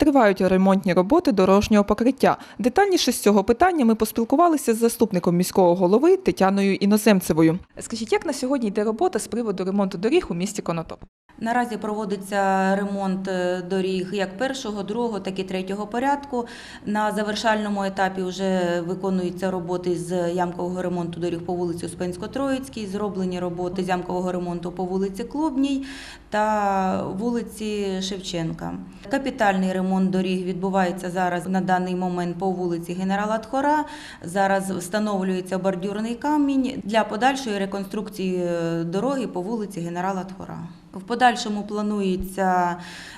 тривають ремонтні роботи дорожнього покриття. Детальніше з цього питання ми поспілкувалися з заступником міського голови Тетяною Іноземцевою. Скажіть, як на сьогодні йде робота з приводу ремонту доріг у місті Конотоп? Наразі проводиться ремонт е, доріг як першого, другого, так і третього порядку. На завершальному етапі вже виконуються роботи з ямкового ремонту доріг по вулиці Успенсько-Троїцькій, зроблені роботи з ямкового ремонту по вулиці Клубній та вулиці Шевченка. Капітальний ремонт доріг відбувається зараз на даний момент по вулиці Генерала Тхора. Зараз встановлюється бордюрний камінь для подальшої реконструкції е, дороги по вулиці Генерала Тхора. В подальшому планується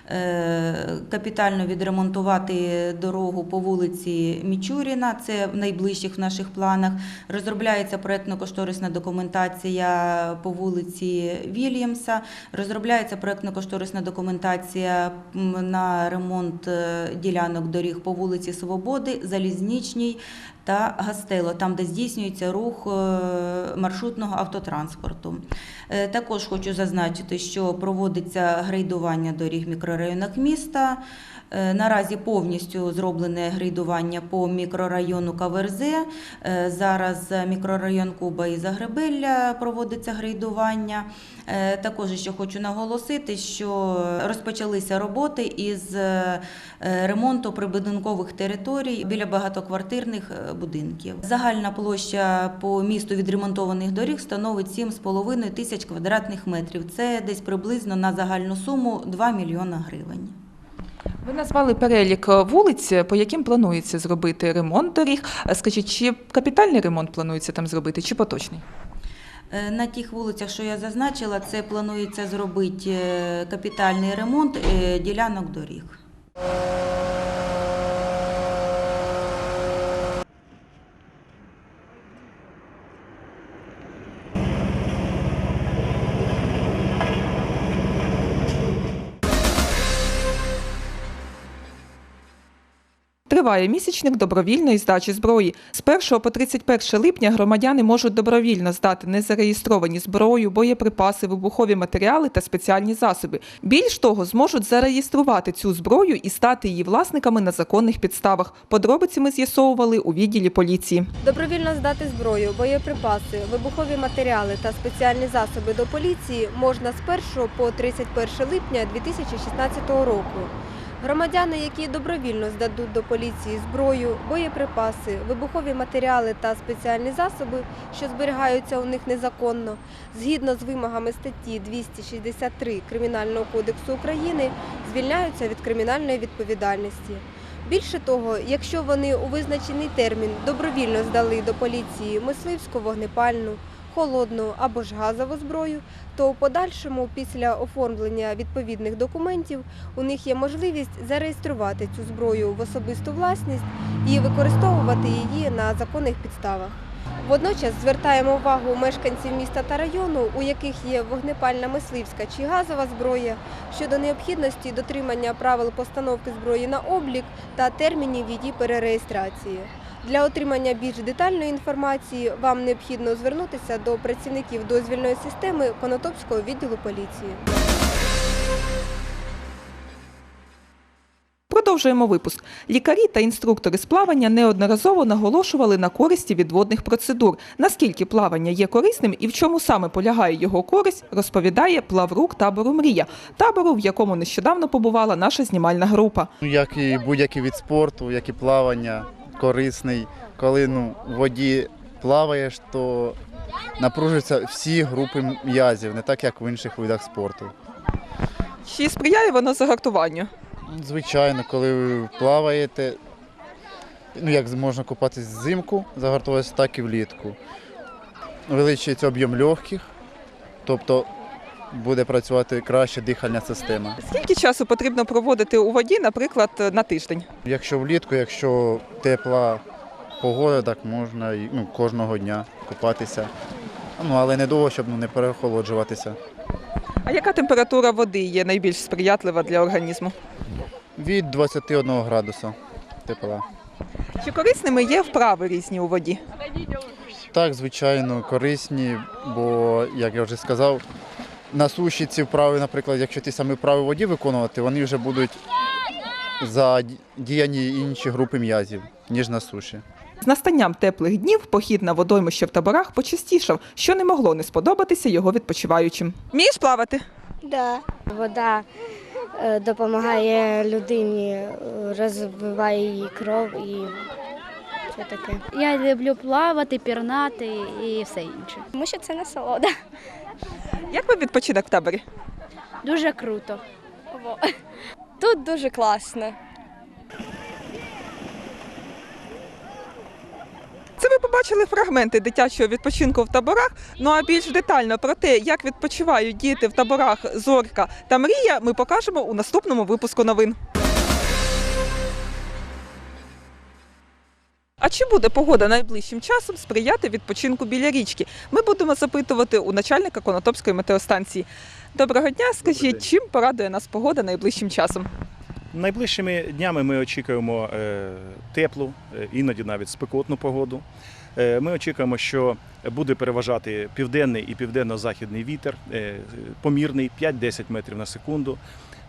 е, капітально відремонтувати дорогу по вулиці Мічуріна. Це в найближчих наших планах. Розробляється проєктно-кошторисна документація по вулиці Вільямса. Розробляється проєктно-кошторисна документація на ремонт е, ділянок доріг по вулиці Свободи, Залізничній та Гастело, там, де здійснюється рух е, маршрутного автотранспорту. Також хочу зазначити, що проводиться грейдування доріг в мікрорайонах міста. Е, Наразі повністю зроблене грейдування по мікрорайону Каверзе. Е, Зараз мікрорайон Куба і Загребелля проводиться грейдування. Е, Також ще хочу наголосити, що розпочалися роботи із ремонту прибудинкових територій біля багатоквартирних будинків. Загальна площа по місту відремонтованих доріг становить 7,5 тисяч квадратних метрів. Це десь приблизно на загальну суму 2 мільйона гривень. Ви назвали перелік вулиць, по яким планується зробити ремонт доріг. Скажіть, чи капітальний ремонт планується там зробити, чи поточний? Е, На тих вулицях, що я зазначила, це планується зробити е, капітальний ремонт е, ділянок доріг. Триває місячник добровільної здачі зброї. З 1 по 31 липня громадяни можуть добровільно здати незареєстровані зброю, боєприпаси, вибухові матеріали та спеціальні засоби. Більш того, зможуть зареєструвати цю зброю і стати її власниками на законних підставах. Подробиці ми з'ясовували у відділі поліції. Добровільно здати зброю, боєприпаси, вибухові матеріали та спеціальні засоби до поліції можна з 1 по 31 липня 2016 року. Громадяни, які добровільно здадуть до поліції зброю, боєприпаси, вибухові матеріали та спеціальні засоби, що зберігаються у них незаконно, згідно з вимогами статті 263 Кримінального кодексу України, звільняються від кримінальної відповідальності. Більше того, якщо вони у визначений термін добровільно здали до поліції мисливську вогнепальну, холодну або ж газову зброю, то у подальшому, після оформлення відповідних документів, у них є можливість зареєструвати цю зброю в особисту власність і використовувати її на законних підставах. Водночас звертаємо увагу мешканців міста та району, у яких є вогнепальна мисливська чи газова зброя, щодо необхідності дотримання правил постановки зброї на облік та термінів її перереєстрації. Для отримання більш детальної інформації вам необхідно звернутися до працівників дозвільної системи Конотопського відділу поліції. Продовжуємо випуск. Лікарі та інструктори з плавання неодноразово наголошували на користі від водних процедур. Наскільки плавання є корисним і в чому саме полягає його користь, розповідає плаврук табору Мрія, табору, в якому нещодавно побувала наша знімальна група. Ну, Як і будь-який від спорту, як і плавання, корисний. Коли ну, в воді плаваєш, то напружуються всі групи м'язів, не так як в інших видах спорту. Чи сприяє воно загартуванню? Звичайно, коли ви плаваєте, ну як можна купатись взимку, загартуватися, так і влітку. Увеличується об'єм легких, тобто буде працювати краще дихальна система. Скільки часу потрібно проводити у воді, наприклад, на тиждень? Якщо влітку, якщо тепла погода, так можна ну, кожного дня купатися. Ну, але не довго, щоб ну, не переохолоджуватися. А яка температура води є найбільш сприятлива для організму? Від 21 градуса тепла. Чи корисними є вправи різні у воді? Так, звичайно, корисні, бо, як я вже сказав, на суші ці вправи, наприклад, якщо ті самі вправи в воді виконувати, вони вже будуть за ді- діяння інших групи м'язів, ніж на суші. З настанням теплих днів похід на водоймище в таборах почастішав, що не могло не сподобатися його відпочиваючим. Вмієш плавати? Да. Вода е, допомагає людині, е, розвиває її кров і все таке. Я люблю плавати, пірнати і все інше. Тому що це насолода. Як ви відпочинок в таборі? Дуже круто. Тут дуже класно. Це ви побачили фрагменти дитячого відпочинку в таборах. Ну а більш детально про те, як відпочивають діти в таборах Зорка та Мрія, ми покажемо у наступному випуску новин. А чи буде погода найближчим часом сприяти відпочинку біля річки? Ми будемо запитувати у начальника Конотопської метеостанції. Доброго дня, скажіть, чим порадує нас погода найближчим часом? Найближчими днями ми очікуємо е, теплу, е, іноді навіть спекотну погоду. Е, Ми очікуємо, що буде переважати південний і південно-західний вітер, е, помірний 5-10 метрів на секунду.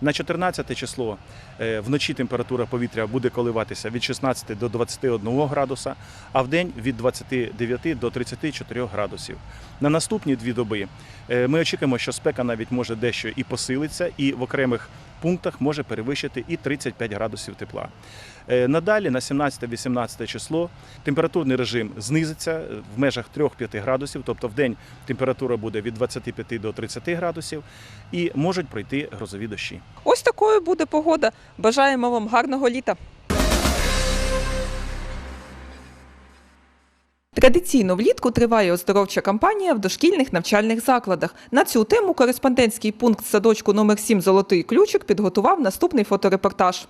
На 14 число е, вночі температура повітря буде коливатися від 16 до 21 градуса, а в день від 29 до 34 градусів. На наступні дві доби е, ми очікуємо, що спека навіть може дещо і посилиться, і в окремих пунктах може перевищити і 35 градусів тепла. Надалі на 17-18 число температурний режим знизиться в межах 3-5 градусів, тобто в день температура буде від 25 до 30 градусів і можуть пройти грозові дощі. Ось такою буде погода. Бажаємо вам гарного літа. Традиційно влітку триває оздоровча кампанія в дошкільних навчальних закладах. На цю тему кореспондентський пункт садочку номер 7 Золотий ключик підготував наступний фоторепортаж.